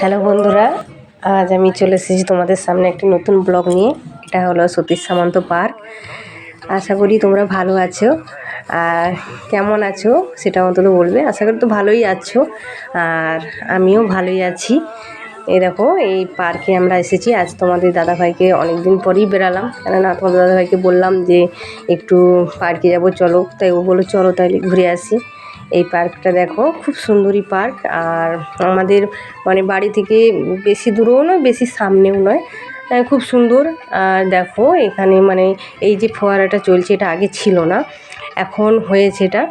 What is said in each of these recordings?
Hello বন্ধুরা, আজ আমি চলে এসেছি তোমাদের সামনে একটি নতুন ব্লগ নিয়ে। এটা হলো সতীশ সামন্ত পার্ক। আশা করি তোমরা ভালো আছো। আর কেমন আছো সেটা অন্তত বলবে। আশা করি তো ভালোই আছো। আর আমিও ভালোই আছি। এই দেখো, এই পার্কে আমরা এসেছি। আজ তোমাদের দাদাভাইকে অনেক দিন পরেই বেরালাম। কেননা তোমাদের দাদাভাইকে বললাম যে একটু পার্কে যাব, চলো। তাই ও বলল, চলো তাইলে ঘুরে আসি। এই পার্কটা দেখো খুব সুন্দরী পার্ক। আর আমাদের মানে বাড়ি থেকে বেশি দূরেও নয় বেশি সামনেও নয়। আহ, খুব সুন্দর। আর দেখো এখানে মানে এই যে ফোয়ারাটা চলছে এটা আগে ছিল না এখন হয়েছে এটা।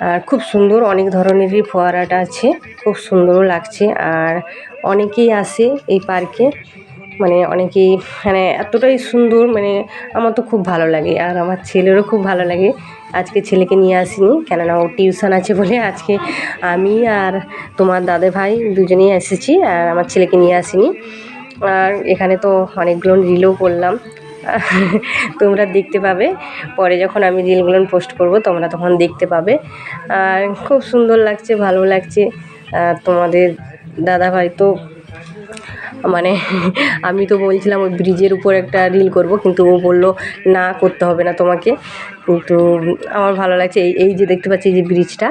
আর খুব সুন্দর অনেক ধরনেরই ফোয়ারাটা আছে খুব সুন্দরও লাগছে। আর অনেকেই আসে এই পার্কে। মানে অনেকেই মানে এতটাই সুন্দর মানে আমার তো খুব ভালো লাগে আর আমার ছেলেরও খুব ভালো লাগে। আজকে ছেলেকে নিয়ে আসিনি, কেননা ও টিউশন আছে বলে আজকে আমি আর তোমার দাদা ভাই দুজনেই এসেছি আর আমার ছেলেকে নিয়ে আসিনি। আর এখানে তো অনেকগুলো রিলও করলাম। তোমরা দেখতে পাবে, পরে যখন আমি রিলগুলো পোস্ট করব, তোমরা তখন দেখতে পাবে। আর খুব সুন্দর লাগছে, ভালো লাগছে। আর তোমাদের দাদাভাই তো মানে আমি তো বলছিলাম ওই ব্রিজের উপর একটা রিল করব, কিন্তু ও বলল, না, করতে হবে না তোমাকে। কিন্তু আমার ভালো লাগছে এই এই যে দেখতে পাচ্ছি এই যে ব্রিজটা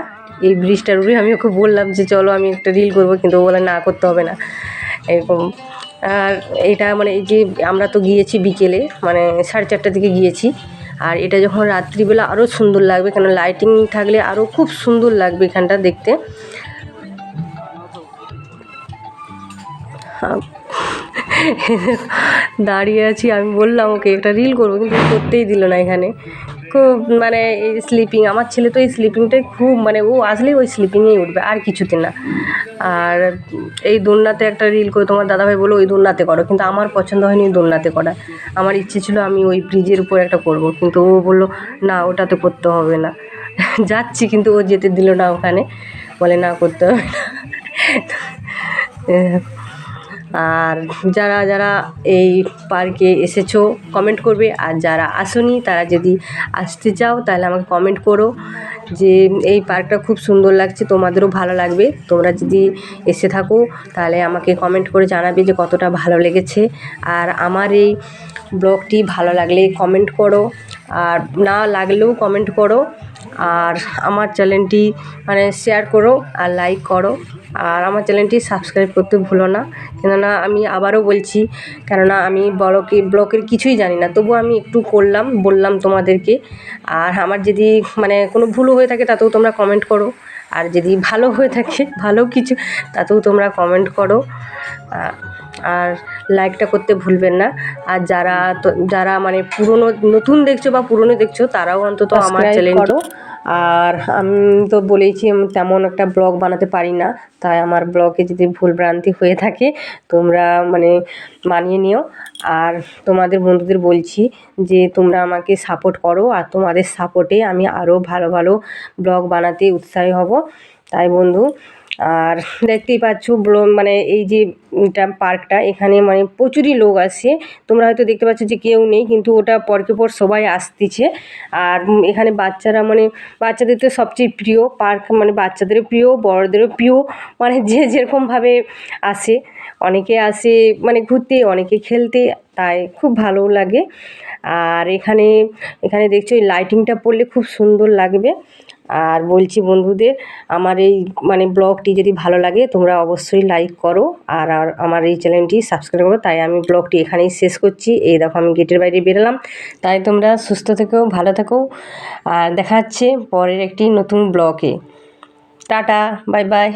এই ব্রিজটার উপরে আমি ওকে বললাম যে, চলো, আমি একটা রিল করব। কিন্তু ও বলে, না, করতে হবে না। এরকম। আর এটা মানে এই যে আমরা তো গিয়েছি বিকেলে মানে সাড়ে চারটার দিকে গিয়েছি। আর এটা যখন রাত্রিবেলা আরও সুন্দর লাগবে, কেন লাইটিং থাকলে আরও খুব সুন্দর লাগবে এখানটা দেখতে। দাঁড়িয়ে আছি, আমি বললাম, ওকে, একটা রিল করব। কিন্তু করতেই দিল না এখানে। খুব মানে এই স্লিপিং আমার ছেলে তো এই স্লিপিংটাই খুব মানে ও আসলেই ওই স্লিপিংয়েই উঠবে, আর কিছুতে না। আর এই দোলনাতে একটা রিল করে, তোমার দাদাভাই বলো ওই দোলনাতে করো। কিন্তু আমার পছন্দ হয়নি ওই দোলনাতে করা। আমার ইচ্ছে ছিল আমি ওই ব্রিজের উপর একটা করব, কিন্তু ও বলল, না ওটাতে করতে হবে না। যাচ্ছি, কিন্তু ও যেতে দিল না ওখানে। বলে, না, করতে হবে না। আর যারা যারা এই পার্কে এসেছ কমেন্ট করবে। আর যারা আসনি, তারা যদি আসতে চাও, তাহলে আমাকে কমেন্ট করো যে এই পার্কটা খুব সুন্দর লাগছে, তোমাদেরও ভালো লাগবে। তোমরা যদি এসে থাকো, তাহলে আমাকে কমেন্ট করে জানাবে যে কতটা ভালো লেগেছে। আর আমার এই ব্লগটি ভালো লাগলে কমেন্ট করো। আর না লাগলেও কমেন্ট করো। আর আমার চ্যানেলটি মানে শেয়ার করো আর লাইক করো। আর আমার চ্যানেলটি সাবস্ক্রাইব করতে ভুলো না। কেননা আমি আবারও বলছি, কেননা আমি বড়কে ব্লকের কিছুই জানি না। তবু আমি একটু করলাম, বললাম তোমাদেরকে। আর আমার যদি মানে কোনো ভুলও হয়ে থাকে, তাতেও তোমরা কমেন্ট করো। আর যদি ভালো হয়ে থাকে, ভালো কিছু, তাতেও তোমরা কমেন্ট করো। আর লাইকটা করতে ভুলবেন না। আর যারা তো যারা মানে পুরনো নতুন দেখছ বা পুরনো দেখছ তারাও অন্তত আমার চ্যানেল করো। আর আমি তো বলেইছি আমি তেমন একটা ব্লগ বানাতে পারি না। তাই আমার ব্লগে যদি ভুল ভ্রান্তি হয়ে থাকে তোমরা মানে মানিয়ে নিও। আর তোমাদের বন্ধুদের বলছি যে তোমরা আমাকে সাপোর্ট করো। আর তোমাদের সাপোর্টে আমি আরও ভালো ভালো ব্লগ বানাতে উৎসাহী হব। তাই বন্ধু আর দেখতেই পাচ্ছ মানে এই যে এটা পার্কটা, এখানে মানে প্রচুরই লোক আসে তোমরা হয়তো দেখতে পাচ্ছ যে কেউ নেই, কিন্তু ওটা পরকে পর সবাই আসতেছে। আর এখানে বাচ্চারা মানে বাচ্চাদের তো সবচেয়ে প্রিয় পার্ক মানে বাচ্চাদেরও প্রিয়, বড়দেরও প্রিয় মানে যে যেরকমভাবে আসে। অনেকে আসে মানে ঘুরতে, অনেকে খেলতে, তাই খুব ভালো লাগে। আর এখানে এখানে দেখছ এই লাইটিংটা পড়লে খুব সুন্দর লাগবে। আর বলছি বন্ধুদের, আমার এই মানে ব্লগটি যদি ভালো লাগে তোমরা অবশ্যই লাইক করো আর আর আমার এই চ্যানেলটি সাবস্ক্রাইব করো। তাই আমি ব্লগটি এখানেই শেষ করছি। এই দেখো আমি গেটের বাইরে বেরোলাম। তাই তোমরা সুস্থ থেকো, ভালো থেকো। আর দেখা পরের একটি নতুন ব্লগে। Tata bye bye